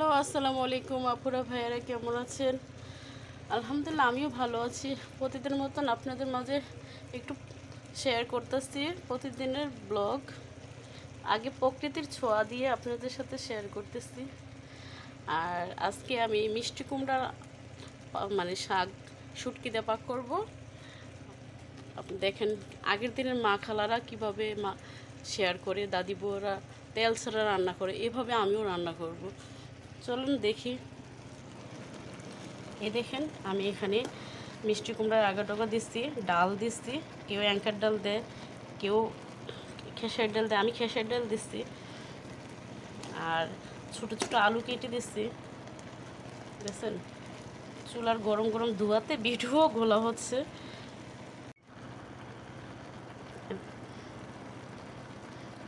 Hello, আসসালামু আলাইকুম আপুরা ভাইয়ারা, কেমন আছেন? আলহামদুলিল্লাহ, আমিও ভালো আছি। প্রতিদিনের মতন আপনাদের মাঝে একটু শেয়ার করতেছি প্রতিদিনের ব্লগ আগে প্রকৃতির ছোঁয়া দিয়ে আপনাদের সাথে শেয়ার করতেছি। আর আজকে আমি মিষ্টি কুমড়া মানে শাক, শুটকি দিয়ে পাক করব। দেখেন, আগের দিনের মা খালারা কীভাবে মা শেয়ার করে, দাদি বউরা তেল ছাড়া রান্না করে, এভাবে আমিও রান্না করব। চলুন দেখি। এই দেখেন, আমি এখানে মিষ্টি কুমড়ার আগা টগা দিচ্ছি, ডাল দিচ্ছি, কেউ অ্যাঙ্কার ডাল দেয়, কেউ খেসার ডাল দেয়, আমি খেসার ডাল দিচ্ছি। আর ছোট ছোট আলু কেটে দিচ্ছি। দেখছেন? চুলার গরম গরম ধোয়াতে ভিডিও গোলা হচ্ছে।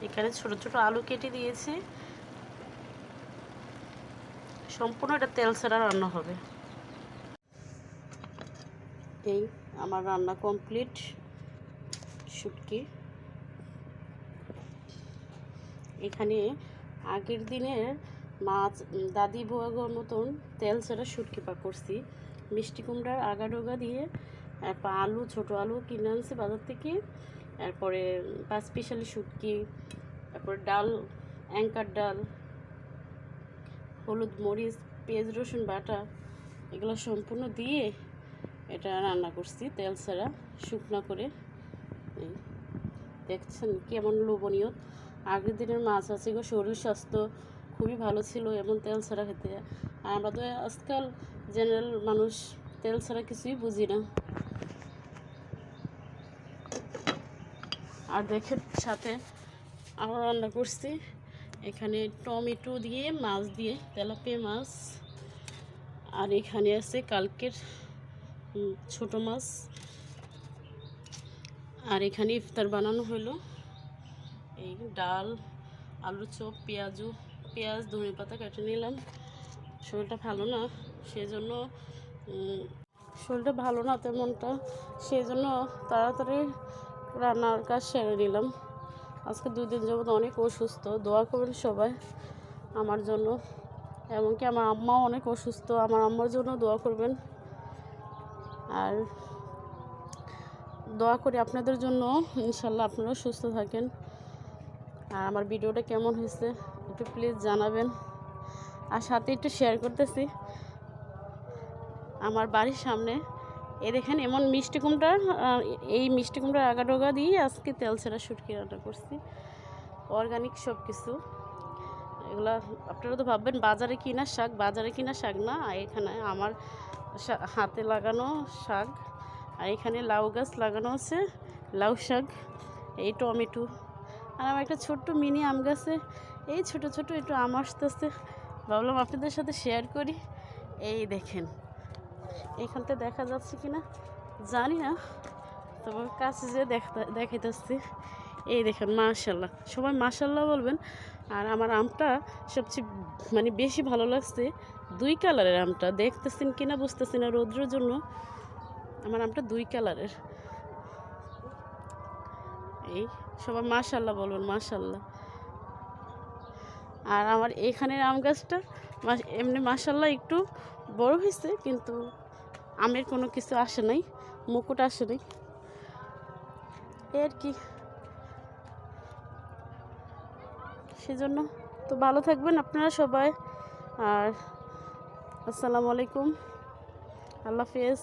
এখানে ছোট ছোট আলু কেটে দিয়েছি। সম্পূর্ণ এটা তেল ছাড়া রান্না হবে। এই আমার রান্না কমপ্লিট। শুটকি। এখানে আগের দিনের মাছ, দাদি বউয়াগোর মতন তেল ছাড়া শুটকি পাক করছি। মিষ্টি কুমড়ার আগা ডোগা দিয়ে তারপর আলু, ছোট আলু কিনে আনছি বাজার থেকে। তারপরে পাঁচ পিসালি শুটকি, তারপর ডাল, অ্যাঙ্কার ডাল হলুদ মরিচ, পেঁয়াজ, রসুন বাটা এগুলো সম্পূর্ণ দিয়ে এটা রান্না করছি তেল ছাড়া, শুকনো করে। দেখছেন কেমন লোভনীয়। আগের দিনের মাছ আছে গো, শরীর স্বাস্থ্য খুবই ভালো ছিল, এমন তেল ছাড়া খেতে। আর আমরা তো আজকাল জেনারেল মানুষ তেল ছাড়া কিছুই বুঝি না। আর দেখেন সাথে আরও রান্না করছি। এখানে টমেটো দিয়ে, মাছ দিয়ে, তেলাপিয়া মাছ। আর এখানে আছে কালকের ছোট মাছ। আর এখানে ইফতার বানানো হলো। এই ডাল, আলু চপ, পেঁয়াজু, পেঁয়াজ ধনে পাতা কেটে নিলাম। শরীরটা ভালো না, সেজন্য শরীরটা ভালো না তেমনটা, সেজন্য তাড়াতাড়ি রান্নার কাজ সেরে নিলাম। আজকে দুই দিন যাবত অনেক অসুস্থ। দোয়া করবেন সবাই আমার জন্য। এমনকি আমার আম্মাও অনেক অসুস্থ। আমার আম্মার জন্য দোয়া করবেন। আর দোয়া করি আপনাদের জন্য। ইনশাল্লাহ আপনারাও সুস্থ থাকেন। আর আমার ভিডিওটা কেমন হয়েছে একটু প্লিজ জানাবেন। আর সাথে একটু শেয়ার করতেছি। আমার বাড়ির সামনে এ দেখেন, এমন মিষ্টি কুমড়া এই মিষ্টি কুমড়ার আগা ডোগা দিয়ে আজকে তেল ছাড়া শুটকি রান্না করছি। অর্গানিক সব কিছু এগুলা আপনারা তো ভাববেন, বাজারে কিনা শাক, বাজারে কিনা শাক না এখানে আমার হাতে লাগানো শাক, আর এখানে লাউ গাছ লাগানো আছে, লাউ শাক, এই টমেটো। আর আমার একটা ছোট্ট মিনি আম গাছে, এই ছোট ছোট একটু আম আসতে আসতেছে। ভাবলাম আপনাদের সাথে শেয়ার করি। এই দেখেন। এখানটা দেখা যাচ্ছে কি না জানি না, তবে কাছে যে দেখাইতেছি। এই দেখেন মাশাল্লাহ সবাই মাশাল্লাহ বলবেন। আর আমার আমটা সবচেয়ে মানে বেশি ভালো লাগছে দুই কালারের আমটা। দেখতেছেন কি না বুঝতেছি না রৌদ্রের জন্য। আমার আমটা দুই কালারের। এই, সবাই মাশাল্লাহ বলবেন মাশাল্লাহ আর আমার এখানের আম গাছটা এমনি মাশাল্লাহ একটু বড় হয়েছে, কিন্তু আমের কোনো কিছু আসে নাই, মুকুট আসে নাই। এর কি? সেজন্য তো ভালো থাকবেন আপনারা সবাই। আর আসসালামু আলাইকুম। আল্লাহ হাফেজ।